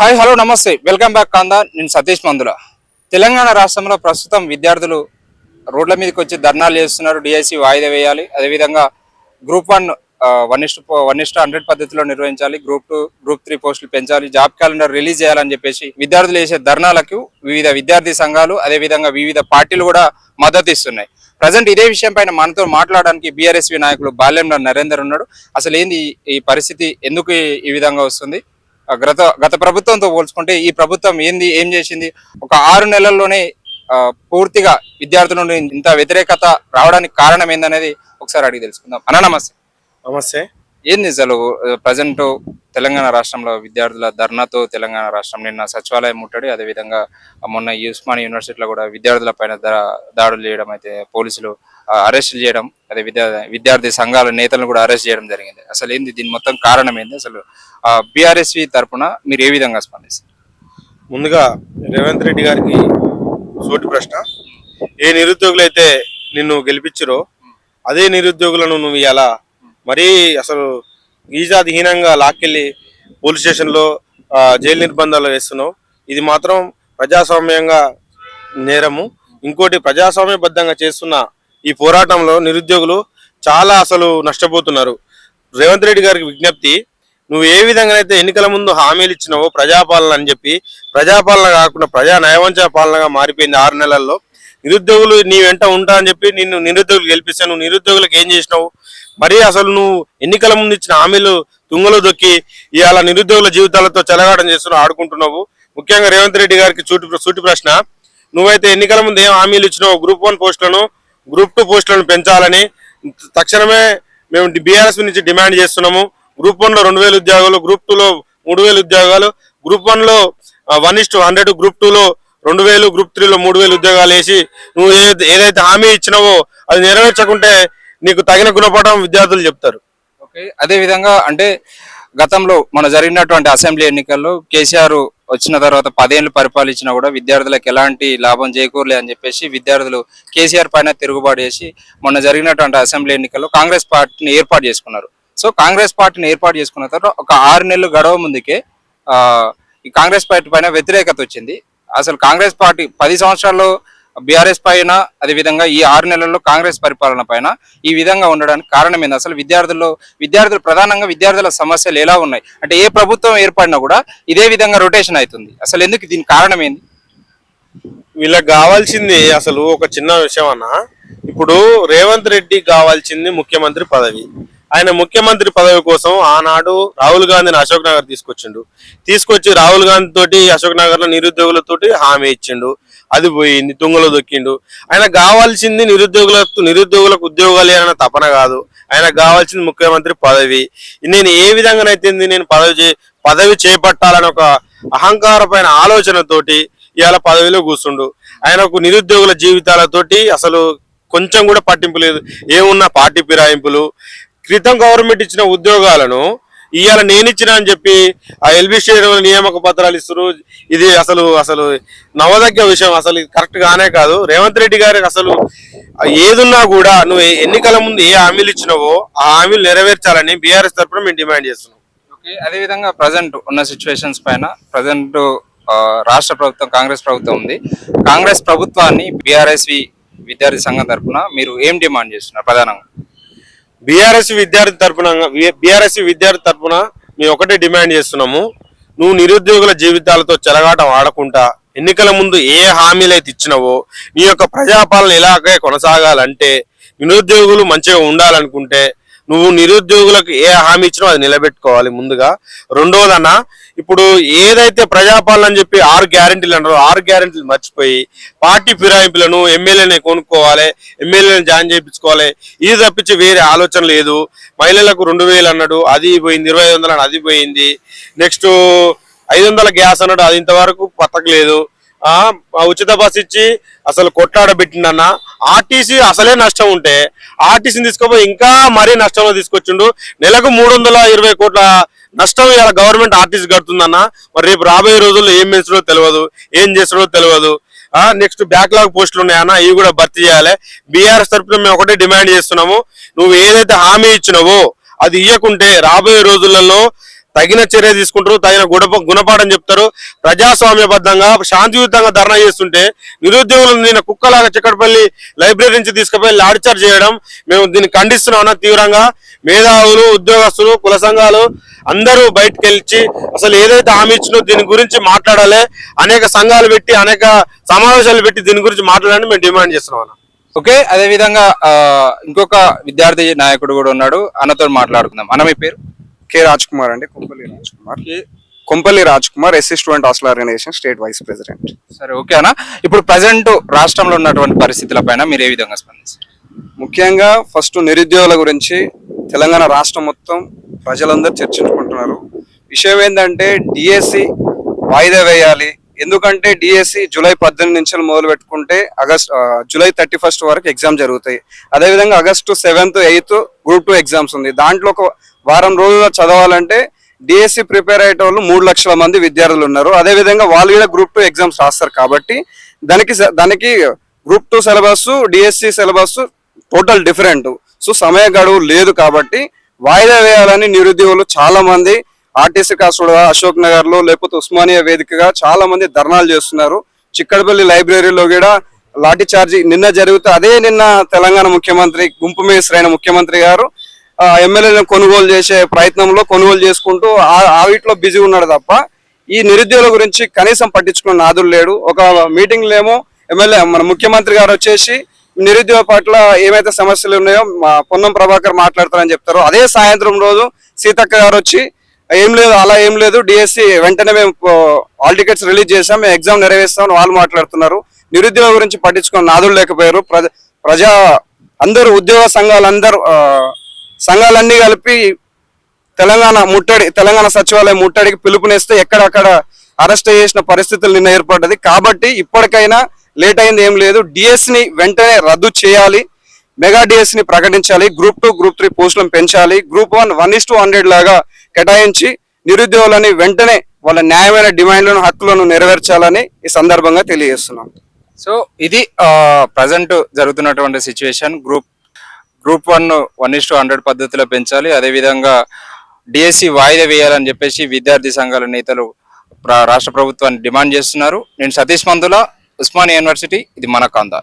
Hi hello నమస్తే. Welcome back కాందా. నేను సతీష్ మందుల. తెలంగాణ రాష్ట్రంలో ప్రస్తుతం విద్యార్థులు రోడ్ల మీదకి వచ్చి ధర్నాలు చేస్తున్నారు. డిఐసి వాయిదా వేయాలి. అదేవిధంగా group one one is to one is to hundred పద్ధతిలో నిర్వహించాలి. గ్రూప్ టూ గ్రూప్ త్రీ పోస్టులు పెంచాలి. జాబ్ క్యాలెండర్ రిలీజ్ చేయాలని చెప్పేసి విద్యార్థులు చేసే ధర్నాలకు వివిధ విద్యార్థి సంఘాలు అదేవిధంగా వివిధ పార్టీలు కూడా మద్దతు ఇస్తున్నాయి. ప్రజెంట్ ఇదే విషయం పైన మనతో మాట్లాడడానికి బీఆర్ఎస్వి నాయకులు బాల్యంలో నరేందర్ ఉన్నాడు. అసలు ఏంది ఈ- పరిస్థితి? ఎందుకు ఈ- విధంగా వస్తుంది? గత గత ప్రభుత్వంతో పోల్చుకుంటే ఈ ప్రభుత్వం ఏంది ఏం చేసింది? ఒక ఆరు నెలల్లోనే పూర్తిగా విద్యార్థుల నుండి ఇంత వ్యతిరేకత రావడానికి కారణం ఏందనేది ఒకసారి అడిగి తెలుసుకుందాం. అన్న నమస్తే. నమస్తే. ఏంది అసలు ప్రజెంట్ తెలంగాణ రాష్ట్రంలో విద్యార్థుల ధర్నాతో తెలంగాణ రాష్ట్రం నిన్న సచివాలయం ముట్టడి అదేవిధంగా మొన్న ఈ ఉస్మానియా యూనివర్సిటీలో కూడా విద్యార్థుల పైన దాడులు చేయడం అయితే పోలీసులు అరెస్ట్ చేయడం అదే విద్యా విద్యార్థి సంఘాల నేతలను కూడా అరెస్ట్ చేయడం జరిగింది. అసలు ఏంది దీని మొత్తం కారణం ఏంది? అసలు బీఆర్ఎస్వి తరపున మీరు ఏ విధంగా స్పందిస్తారు? ముందుగా రేవంత్ రెడ్డి గారికి సూటి ప్రశ్న. ఏ నిరుద్యోగులు అయితే నిన్ను గెలిపించరో అదే నిరుద్యోగులను నువ్వు ఇలా మరీ అసలు గీజాధీనంగా లాక్కెళ్ళి పోలీస్ స్టేషన్లో జైలు నిర్బంధాలు వేస్తున్నావు. ఇది మాత్రం ప్రజాస్వామ్యంగా నేరము. ఇంకోటి ప్రజాస్వామ్యబద్ధంగా చేస్తున్న ఈ పోరాటంలో నిరుద్యోగులు చాలా అసలు నష్టపోతున్నారు. రేవంత్ రెడ్డి గారికి విజ్ఞప్తి నువ్వు ఏ విధంగా అయితే ఎన్నికల ముందు హామీలు ఇచ్చినావో ప్రజాపాలన అని చెప్పి ప్రజాపాలన కాకుండా ప్రజా న్యాయవంచ పాలనగా మారిపోయింది ఆరు నెలల్లో. నిరుద్యోగులు నీ వెంట ఉంటా అని చెప్పి నిన్ను నిరుద్యోగులు గెలిపిస్తాను నిరుద్యోగులకు ఏం చేసినావు? మరి అసలు నువ్వు ఎన్నికల ముందు ఇచ్చిన హామీలు తుంగలో దొక్కి ఇవాళ నిరుద్యోగుల జీవితాలతో చెలగాటం చేస్తున్నావు ఆడుకుంటున్నావు. ముఖ్యంగా రేవంత్ రెడ్డి గారికి చూటి సూటి ప్రశ్న. నువ్వైతే ఎన్నికల ముందు ఏం హామీలు ఇచ్చినావు గ్రూప్ వన్ పోస్టులను గ్రూప్ టూ పోస్టులను పెంచాలని తక్షణమే మేము బీఆర్ఎస్ నుంచి డిమాండ్ చేస్తున్నాము. గ్రూప్ వన్లో రెండు వేల ఉద్యోగాలు గ్రూప్ టూలో మూడు వేల ఉద్యోగాలు గ్రూప్ వన్లో one is to hundred group టూలో రెండు వేలు గ్రూప్ త్రీలో మూడు వేలు ఉద్యోగాలు వేసి నువ్వు ఏదైతే హామీ ఇచ్చినావో అది నెరవేర్చకుంటే నీకు తగిన గుణపాఠం విద్యార్థులు చెప్తారు. ఓకే. అదే విధంగా అంటే గతంలో మన జరిగినటువంటి అసెంబ్లీ ఎన్నికల్లో కేసీఆర్ వచ్చిన తర్వాత పదేళ్ళు పరిపాలించినా కూడా విద్యార్థులకు ఎలాంటి లాభం చేకూరలే అని చెప్పేసి విద్యార్థులు కేసీఆర్ పైన తిరుగుబాటు చేసి మొన్న జరిగినటువంటి అసెంబ్లీ ఎన్నికల్లో కాంగ్రెస్ పార్టీని ఏర్పాటు చేసుకున్నారు. సో కాంగ్రెస్ పార్టీని ఏర్పాటు చేసుకున్న తర్వాత ఒక ఆరు నెలలు గడవ ముందుకే ఈ కాంగ్రెస్ పార్టీ పైన వ్యతిరేకత వచ్చింది. అసలు కాంగ్రెస్ పార్టీ పది సంవత్సరాల్లో బీఆర్ఎస్ పైన అదేవిధంగా ఈ ఆరు నెలల్లో కాంగ్రెస్ పరిపాలన పైన ఈ విధంగా ఉండడానికి కారణం ఏంది? అసలు విద్యార్థుల్లో విద్యార్థులు ప్రధానంగా విద్యార్థుల సమస్యలు ఎలా ఉన్నాయి? అంటే ఏ ప్రభుత్వం ఏర్పడినా కూడా ఇదే విధంగా రొటేషన్ అవుతుంది. అసలు ఎందుకు దీనికి కారణం ఏంది? వీళ్ళకి కావాల్సింది అసలు ఒక చిన్న విషయం అన్న. ఇప్పుడు రేవంత్ రెడ్డి కావాల్సింది ముఖ్యమంత్రి పదవి. ఆయన ముఖ్యమంత్రి పదవి కోసం ఆనాడు రాహుల్ గాంధీని అశోక్ నగర్ తీసుకొచ్చిండు. తీసుకొచ్చి రాహుల్ గాంధీ తోటి అశోక్ నగర్లో నిరుద్యోగులతోటి హామీ ఇచ్చిండు. అది పోయింది తుంగలో దొక్కిండు. ఆయన కావాల్సింది నిరుద్యోగుల నిరుద్యోగులకు ఉద్యోగాలు అన్న తపన కాదు. ఆయన కావాల్సింది ముఖ్యమంత్రి పదవి. నేను ఏ విధంగానైతే నేను పదవి చే- పదవి చేపట్టాలని ఒక అహంకారపైన ఆలోచనతోటి ఇవాళ పదవిలో కూర్చుండు ఆయనకు నిరుద్యోగుల జీవితాలతోటి అసలు కొంచెం కూడా పట్టింపు లేదు. ఏమున్నా పార్టీ ఫిరాయింపులు క్రితం గవర్నమెంట్ ఇచ్చిన ఉద్యోగాలను ఇవాళ నేను ఇచ్చిన అని చెప్పి ఆ ఎల్బీ స్టేడియం నియామక పత్రాలు ఇస్తారు ఇది అసలు అసలు నవదగ్గ విషయం. అసలు కరెక్ట్ గానే కాదు. రేవంత్ రెడ్డి గారికి అసలు ఏదున్నా కూడా నువ్వు ఎన్నికల ముందు ఏ హామీలు ఇచ్చినావో ఆ హామీలు నెరవేర్చాలని బీఆర్ఎస్ తరఫున మేము డిమాండ్ చేస్తున్నాం. ఓకే. అదేవిధంగా ప్రజెంట్ ఉన్న సిచ్యువేషన్స్ పైన ప్రజెంట్ రాష్ట్ర ప్రభుత్వం కాంగ్రెస్ ప్రభుత్వం ఉంది. కాంగ్రెస్ ప్రభుత్వాన్ని బీఆర్ఎస్వి విద్యార్థి సంఘం తరఫున మీరు ఏం డిమాండ్ చేస్తున్నారు ప్రధానంగా? బీఆర్ఎస్ విద్యార్థి తరపున బీఆర్ఎస్ విద్యార్థి తరపున మేము ఒకటే డిమాండ్ చేస్తున్నాము. నువ్వు నిరుద్యోగుల జీవితాలతో చెలగాటం ఆడకుండా ఎన్నికల ముందు ఏ హామీలు అయితే ఇచ్చినవో నీ యొక్క ప్రజాపాలన ఇలాగే కొనసాగాలంటే నిరుద్యోగులు మంచిగా ఉండాలనుకుంటే నువ్వు నిరుద్యోగులకు ఏ హామీ ఇచ్చినో అది నిలబెట్టుకోవాలి ముందుగా. రెండోదన్నా ఇప్పుడు ఏదైతే ప్రజాపాలన అని చెప్పి ఆరు గ్యారెంటీలు అన్నారో ఆరు గ్యారెంటీలు మర్చిపోయి పార్టీ ఫిరాయింపులను ఎమ్మెల్యేని కొనుక్కోవాలి ఎమ్మెల్యేని జాయిన్ చేయించుకోవాలి ఇది తప్పించి వేరే ఆలోచన లేదు. మహిళలకు రెండు వేలు అన్నాడు అది పోయింది ఇరవై ఐదు వందలు అది పోయింది. నెక్స్ట్ ఐదు వందల గ్యాస్ అన్నాడు అది ఇంతవరకు పతకలేదు. ఉచిత బస్ ఇచ్చి అసలు కొట్లాడబెట్టిండన్న. ఆర్టీసీ అసలే నష్టం ఉంటే ఆర్టీసీని తీసుకోపోయి ఇంకా మరీ నష్టంలో తీసుకొచ్చిండు. నెలకు మూడు వందల ఇరవై కోట్ల నష్టం ఇలా గవర్నమెంట్ ఆర్టీసీ కడుతుందన్న. మరి రేపు రాబోయే రోజుల్లో ఏం పెంచడో తెలియదు ఏం చేస్తాడో తెలియదు నెక్స్ట్ బ్యాక్లాగ్ పోస్టులు ఉన్నాయన్న ఇవి కూడా భర్తీ చేయాలి. బీఆర్ఎస్ తరఫున మేము ఒకటే డిమాండ్ చేస్తున్నాము. నువ్వు ఏదైతే హామీ ఇచ్చినావో అది ఇవ్వకుంటే రాబోయే రోజులలో తగిన చర్య తీసుకుంటారు తగిన గుణప గుణపాఠం చెప్తారు. ప్రజాస్వామ్యబద్ధంగా శాంతియుతంగా ధర్నా చేస్తుంటే నిరుద్యోగులు నిన్న కుక్కలాగా చిక్కడపల్లి లైబ్రరీ నుంచి తీసుకుపోయి లాడ్చార్జ్ చేయడం మేము దీన్ని ఖండిస్తున్నామన్నా తీవ్రంగా. మేధావులు ఉద్యోగస్తులు కుల సంఘాలు అందరూ బయటకు వెళ్ళి అసలు ఏదైతే హామీ ఇచ్చినో దీని గురించి మాట్లాడాలి. అనేక సంఘాలు పెట్టి అనేక సమావేశాలు పెట్టి దీని గురించి మాట్లాడాలని మేము డిమాండ్ చేస్తున్నాం అన్న. ఓకే అదే విధంగా ఇంకొక విద్యార్థి నాయకుడు కూడా ఉన్నాడు. అన్నతో మాట్లాడుకుందాం. అన్న మీ పేరు? కె రాజ్ కుమార్ అండి Kompalli Raj Kumar Kompalli Raj Kumar SC student hostel organisation state vice president. సరే ఓకే అన్న. ఇప్పుడు ప్రజెంట్ రాష్ట్రంలో ఉన్నటువంటి పరిస్థితుల పైన మీరు ఏ విధంగా స్పందిస్తారు? ముఖ్యంగా ఫస్ట్ నిరుద్యోగుల గురించి తెలంగాణ రాష్ట్రం మొత్తం ప్రజలందరూ చర్చించుకుంటున్నారు. విషయం ఏంటంటే డిఎస్సి వాయిదా వేయాలి. ఎందుకంటే డిఎస్సి జూలై పద్దెనిమిది నుంచి మొదలు పెట్టుకుంటే ఆగస్ట్ జూలై థర్టీ ఫస్ట్ వరకు ఎగ్జామ్ జరుగుతాయి. అదేవిధంగా August seventh eighth group two exams ఉంది. దాంట్లో ఒక వారం రోజుల్లో చదవాలంటే డిఎస్సి ప్రిపేర్ అయ్యే వాళ్ళు మూడు లక్షల మంది విద్యార్థులు ఉన్నారు. అదేవిధంగా వాళ్ళు కూడా గ్రూప్ టూ ఎగ్జామ్స్ రాస్తారు కాబట్టి దానికి స- దానికి group two syllabus DSC syllabus total different so సమయ గడువు లేదు కాబట్టి వాయిదా వేయాలని నిరుద్యోగులు చాలా మంది ఆర్టీసీ కాసుడు అశోక్ నగర్లో లేకపోతే ఉస్మానియా వేదికగా చాలా మంది ధర్నాలు చేస్తున్నారు. చిక్కడపల్లి లైబ్రరీలో కూడా లాఠీ చార్జీ నిన్న జరిగితే అదే నిన్న తెలంగాణ ముఖ్యమంత్రి గుంపు మేసరైన ముఖ్యమంత్రి గారు ఎమ్మెల్యేలను కొనుగోలు చేసే ప్రయత్నంలో కొనుగోలు చేసుకుంటూ ఆ- ఆ వీటిలో బిజీ ఉన్నాడు తప్ప ఈ నిరుద్యోగుల గురించి కనీసం పట్టించుకున్న నాదులు లేడు. ఒక మీటింగ్ లేమో ఎమ్మెల్యే మన ముఖ్యమంత్రి గారు వచ్చేసి నిరుద్యోగ పట్ల ఏమైతే సమస్యలు ఉన్నాయో మా పొన్నం ప్రభాకర్ మాట్లాడతారని చెప్తారు. అదే సాయంత్రం రోజు సీతక్క గారు వచ్చి ఏం లేదు అలా ఏం లేదు డిఎస్సి వెంటనే మేము ఆల్ టికెట్స్ రిలీజ్ చేసాం మేము ఎగ్జామ్ నెరవేర్స్తామని వాళ్ళు మాట్లాడుతున్నారు. నిరుద్యోగ గురించి పట్టించుకున్న నాదులు లేకపోయారు. ప్రజ ప్రజా అందరూ ఉద్యోగ సంఘాలు అందరూ సంఘాలన్నీ కలిపి తెలంగాణ ముట్టడి తెలంగాణ సచివాలయం ముట్టడికి పిలుపునిస్తే ఎక్కడక్కడ అరెస్ట్ చేసిన పరిస్థితులు నిన్న ఏర్పడ్డది. కాబట్టి ఇప్పటికైనా లేట్ అయింది ఏం లేదు. డిఎస్ని వెంటనే రద్దు చేయాలి. మెగా డిఎస్ని ప్రకటించాలి. గ్రూప్ టూ గ్రూప్ త్రీ పోస్టులను పెంచాలి. Group one one is to hundred లాగా కేటాయించి నిరుద్యోగులని వెంటనే వాళ్ళ న్యాయమైన డిమాండ్లను హక్కులను నెరవేర్చాలని ఈ సందర్భంగా తెలియజేస్తున్నాం. సో ఇది ప్రజెంట్ జరుగుతున్నటువంటి situation. Group group one one is to hundred పద్ధతిలో పెంచాలి. అదేవిధంగా డిఎస్సి వాయిదా వేయాలని చెప్పేసి విద్యార్థి సంఘాల నేతలు రాష్ట్ర ప్రభుత్వాన్ని డిమాండ్ చేస్తున్నారు. నేను సతీష్ మందుల ఉస్మానియా యూనివర్సిటీ ఇది మన కాందా.